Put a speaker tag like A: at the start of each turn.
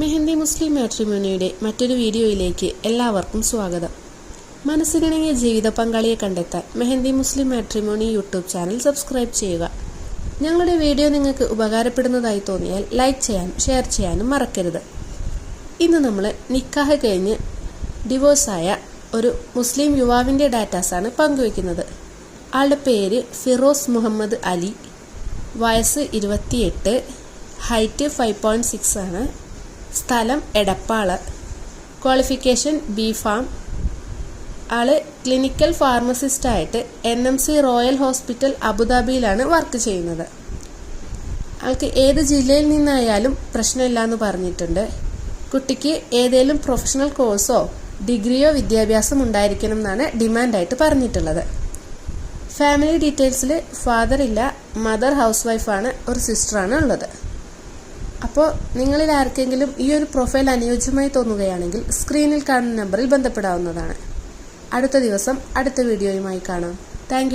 A: മെഹന്തി മുസ്ലിം മാട്രിമോണിയുടെ മറ്റൊരു വീഡിയോയിലേക്ക് എല്ലാവർക്കും സ്വാഗതം. മനസ്സിനിണങ്ങിയ ജീവിത പങ്കാളിയെ കണ്ടെത്താൻ Mehandi Muslim matrimony YouTube channel subscribe ചെയ്യുക. ഞങ്ങളുടെ വീഡിയോ നിങ്ങൾക്ക് ഉപകാരപ്പെടുന്നതായി തോന്നിയാൽ ലൈക്ക് ചെയ്യാനും ഷെയർ ചെയ്യാനും മറക്കരുത്. ഇന്ന് നമ്മൾ നിക്കാഹ് കഴിഞ്ഞ് ഡിവോഴ്സായ ഒരു മുസ്ലിം യുവാവിന്റെ ഡാറ്റാസാണ് പങ്കുവയ്ക്കുന്നത്. ആളുടെ പേര് ഫിറോസ് മുഹമ്മദ് അലി. വയസ്സ് ഇരുപത്തിയെട്ട് ഹൈറ്റ് ഫൈവ് പോയിന്റ് സിക്സ് ആണ്. സ്ഥലം എടപ്പാൾ. Qualification B Pharm. ആൾ clinical ഫാർമസിസ്റ്റായിട്ട് N M C Royal hospital അബുദാബിയിലാണ് work ചെയ്യുന്നത്. ആൾക്ക് ഏത് ജില്ലയിൽ നിന്നായാലും പ്രശ്നമില്ല എന്ന് പറഞ്ഞിട്ടുണ്ട്. കുട്ടിക്ക് ഏതെങ്കിലും പ്രൊഫഷണൽ കോഴ്സോ ഡിഗ്രിയോ വിദ്യാഭ്യാസം ഉണ്ടായിരിക്കണം എന്നാണ് ഡിമാൻഡായിട്ട് പറഞ്ഞിട്ടുള്ളത്. ഫാമിലി ഡീറ്റെയിൽസിൽ ഫാദർ ഇല്ല മദർ ഹൗസ് വൈഫാണ് ഒരു സിസ്റ്ററാണ് ഉള്ളത്. അപ്പോൾ നിങ്ങളിൽ ആർക്കെങ്കിലും ഈ ഒരു പ്രൊഫൈൽ അനുയോജ്യമായി തോന്നുകയാണെങ്കിൽ സ്ക്രീനിൽ കാണുന്ന നമ്പറിൽ ബന്ധപ്പെടാവുന്നതാണ്. അടുത്ത ദിവസം അടുത്ത വീഡിയോയുമായി കാണാം. താങ്ക്